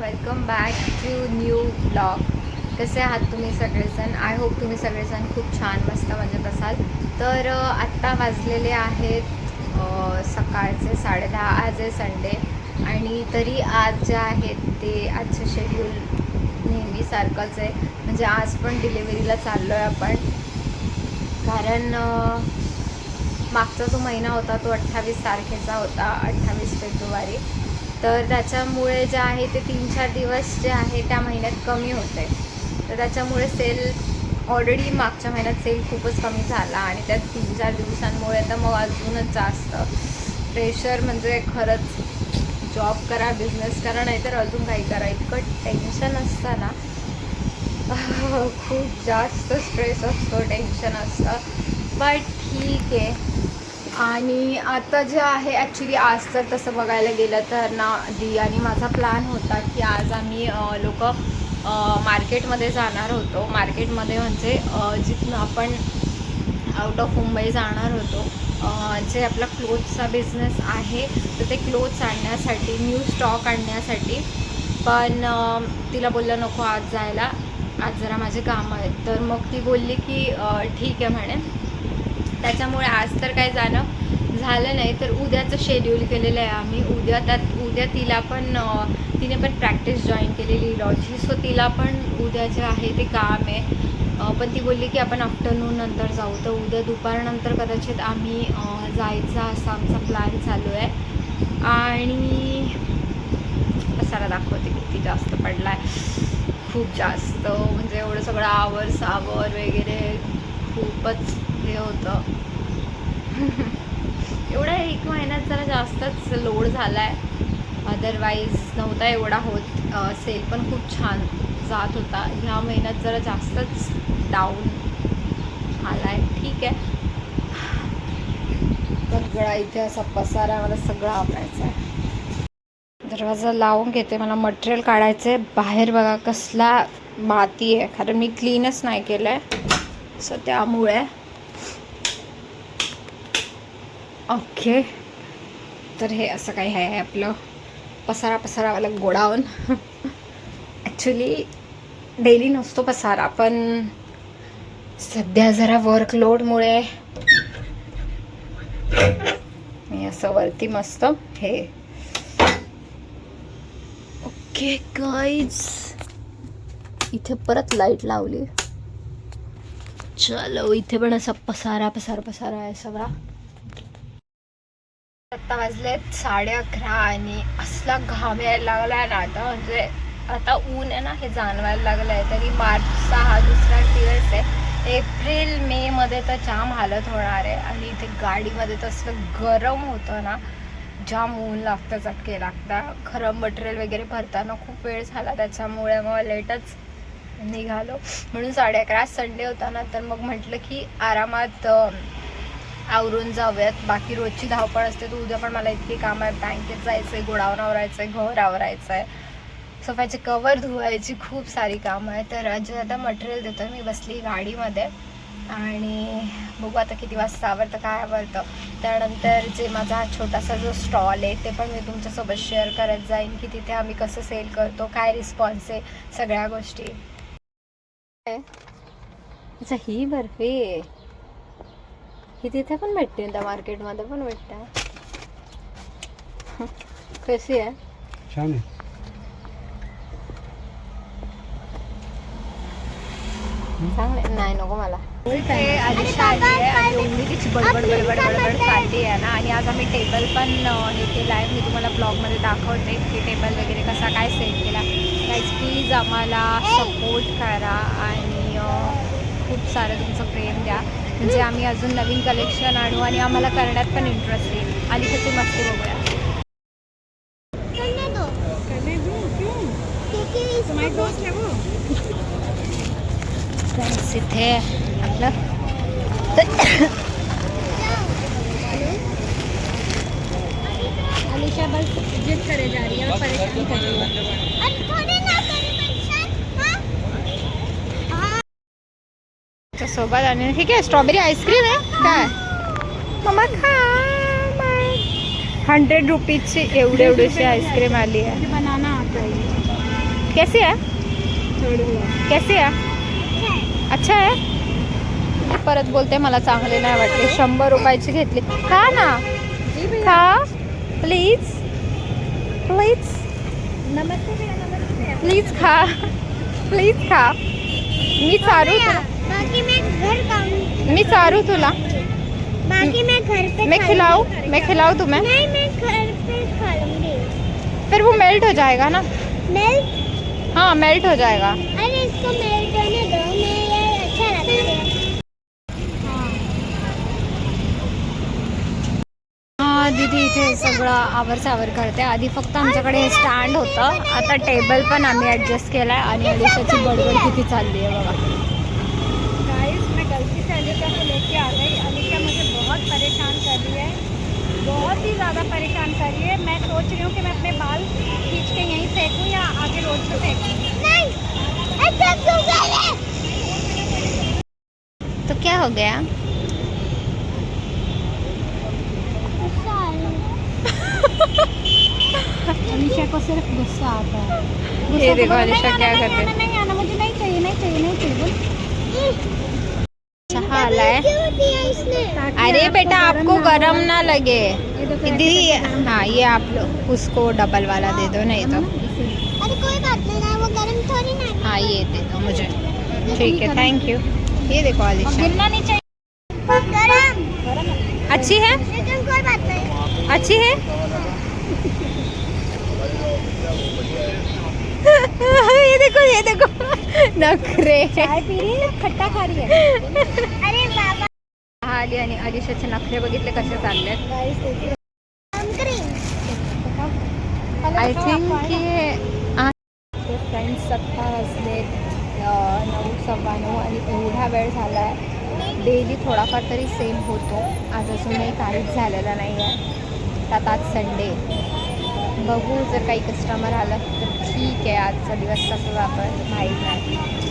Welcome back to new blog. कसे आहात तुम्ही सगळेजण? आय होप तुम्ही सगळेजण खूप छान मस्त मजेत असाल. तर आत्ता वाजलेले आहेत सकाळचे साडेदहा. आज आहे संडे आणि तरी आज जे आहेत ते आजचं शेड्यूल नेहमीसारखंच आहे. म्हणजे आज पण डिलेवरीला चाललो आहे आपण. कारण मागचा जो महिना होता तो अठ्ठावीस तारखेचा होता अठ्ठावीस फेब्रुवारी. तर त्याच्यामुळे जे आहे ते तीन चार दिवस जे आहे त्या महिन्यात कमी होते तर त्याच्यामुळे सेल ऑलरेडी मागच्या महिन्यात सेल खूपच कमी झाला आणि त्यात तीन चार दिवसांमुळे तर मग अजूनच जास्त प्रेशर म्हणजे खरंच जॉब करा बिझनेस करा नाहीतर अजून काही करा. इतकं टेन्शन असतं ना खूप जास्त स्ट्रेस असतो टेन्शन असतं. बट ठीक आहे. आणि आता जे आहे ॲक्च्युली आज तर तसं बघायला गेलं तर ना दी आणि माझा प्लॅन होता की आज आम्ही लोक मार्केटमध्ये जाणार होतो. मार्केटमध्ये म्हणजे जिथून आपण आउट ऑफ मुंबई जाणार होतो. जे आपला क्लोथचा बिझनेस आहे तर ते क्लोथ्स आणण्यासाठी न्यू स्टॉक आणण्यासाठी. पण तिला बोललं नको आज जायला. आज जरा माझे कामं आहेत. तर मग ती बोलली की ठीक आहे म्हणे. त्याच्यामुळे आज तर काय जाणं झालं नाही तर उद्याचं शेड्यूल केलेलं आहे आम्ही. उद्या त्यात उद्या तिला पण तिने पण प्रॅक्टिस जॉईन केलेली. लॉची सो तिला पण उद्या जे आहे ते काम आहे. पण ती बोलली की आपण आफ्टरनून नंतर जाऊ. तर उद्या दुपारनंतर कदाचित आम्ही जायचा असा आमचा प्लॅन चालू आहे. आणि पसारा दाखवते किती जास्त पडला आहे खूप जास्त म्हणजे एवढं सगळं आवर सावर वगैरे खूपच हे होतं. एवढा एक महिन्यात जरा जास्तच लोड झाला आहे अदरवाईज नव्हता एवढा होत. सेल पण खूप छान जात होता. ह्या महिन्यात जरा जास्तच डाऊन आला आहे ठीक आहे. सगळा इथे असा पसारा मला सगळा आवडायचा आहे. दरवाजा लावून घेते. मला मटेरियल काढायचं आहे बाहेर बघा कसला माती आहे. कारण मी क्लीनच नाही केलं आहे सो त्यामुळे ओके. तर हे असं काही आहे आपलं पसारा पसारावाला गोडाऊन. ॲक्च्युली डेली नसतो पसारा पण सध्या जरा वर्कलोडमुळे मी असं वरती मस्त हे. ओके गाईज इथे परत लाइट लावली. चलो इथे पण असा पसारा पसारा पसारा आहे सगळा. आत्ता वाजलेत साडे अकरा आणि असला घाम यायला लागलाय ना आता म्हणजे आता ऊन आहे ना हे जाणवायला लागलं आहे तरी मार्चचा हा दुसरा दिवस आहे. एप्रिल मे मध्ये तर जाम हालत होणार आहे. आणि इथे गाडीमध्ये तर असलं गरम होतं ना जाम ऊन लागतं चटके लागतात. खरं मटेरियल वगैरे भरताना खूप वेळ झाला त्याच्यामुळे मग लेटच निघालो. म्हणून साडे अकरा संडे होता ना तर मग म्हटलं की आरामात आवरून जाऊयात. बाकी रोजची धावपळ असते तर उद्या पण मला इतकी कामं आहे बँकेत जायचं आहे गोडाऊन आवरायचं आहे घर आवरायचं आहे सोफ्याचे कवर धुवायची खूप सारी कामं आहे तर आज आता मटेरियल देतो मी बसली गाडीमध्ये. आणि बघू आता किती वाजता आवडतं काय आवडतं त्यानंतर जे माझा हा छोटासा जो स्टॉल आहे ते पण मी तुमच्यासोबत शेअर करत जाईन की तिथे आम्ही कसं सेल करतो काय रिस्पॉन्स आहे सगळ्या गोष्टी. अच्छा ही बर्फी. ही तिथे पण भेटते त्या मार्केटमध्ये पण भेटते कशी आहे? छान आहे. चांगले नाही नको मला. ते अलिशा आली आहे आणि तिची बडबड बडबड बडबड चालली आहे ना. आणि आज आम्ही टेबल पण हे केलं आहे. मी तुम्हाला ब्लॉगमध्ये दाखवते की टेबल वगैरे कसा काय सेट केला. गाईज प्लीज आम्हाला सपोर्ट करा आणि खूप सारं तुमचं प्रेम द्या. म्हणजे आम्ही अजून नवीन कलेक्शन आणू आणि आम्हाला करण्यात पण इंटरेस्ट येईल. आणि त्याची मस्ती बघूया. इथे आपलं. अलिशा बस जिद करे जा रही है और परेशान कर रही है। सोबत आणि ठीक आहे स्ट्रॉबेरी आईस्क्रीम आहे. काय? मम्मा खा हंड्रेड रुपीजची एवढी एवढीशी आईस्क्रीम आली आहे. बनाना आता कैसी है कैसी आहे. अच्छा आहे? परत बोलते मला चांगले नाही वाटले. शंभर रुपयाची घेतली. खा ना. खा. प्लीज प्लीज प्लीज खा. प्लीज खा. मी चारू तुला बाकी मैं घर खाऊंगी मी चारू तुला. बाकी मैं घर पे मैं खिलाऊ। मैं खिलाऊ तुम्हें? नहीं मैं घर पे खा लूंगी फिर वो मेल्ट हो जाएगा ना? मेल्ट हाँ मेल्ट हो जाएगा. अरे इसको मेल्ट होने दो मैं ये अच्छा लगता है. हा दीदी इथे सगळं आवर सावर करते. आधी फक्त आमच्याकडे स्टँड होतं. आता टेबल पण आम्ही ॲडजस्ट केला आहे आणि अलिशाची बडबड किती चालली आहे बघा. बहुत ही ज़्यादा परेशान कर रही है। मैं सोच रही हूँ कि मैं अपने बाल खींच के यहीं फेंकूँ या आगे रोड पे फेंकूँ। नहीं ऐसा क्यों कर रहे तो क्या हो गया? अलीशा को सिर्फ़ गुस्सा आता है। ये देखो तो नहीं क्या आना, कर रही नहीं आना, नहीं आना मुझे नहीं चाहिए नहीं चाहिए नहीं चाहिए दिया इसने। अरे बेटा आपको गरम ना लगे। ऐसे दीदी हाँ ये आप लोग उसको डबल वाला दे दो नहीं तो। अरे कोई बात नहीं वो गरम थोड़ी ना हाँ। ये दे दो मुझे। ठीक है थैंक यू ये देखो अलिशा गिरना नहीं चाहिए। गरम। गरम अच्छी है? कोई बात नहीं। अच्छी है? ये देखो ये देखो। नखरे चाय पी रही है खट्टा खा रही है। अरे बाबा। हा आली आणि अलिशाचे नखरे बघितले कसे चाललेत. देखिए। आय थिंक की फ्रेंड्स सत्ता वाजले नऊ सव्वा नऊ आणि एवढा वेळ झाला आहे डेली थोडाफार तरी सेम होतो. आज अजूनही काहीच झालेलं नाही आहे त्यात आज संडे बघू जर काही कस्टमर आलं तर ठीक आहे आजचा दिवस कसं वापर माहीत नाही.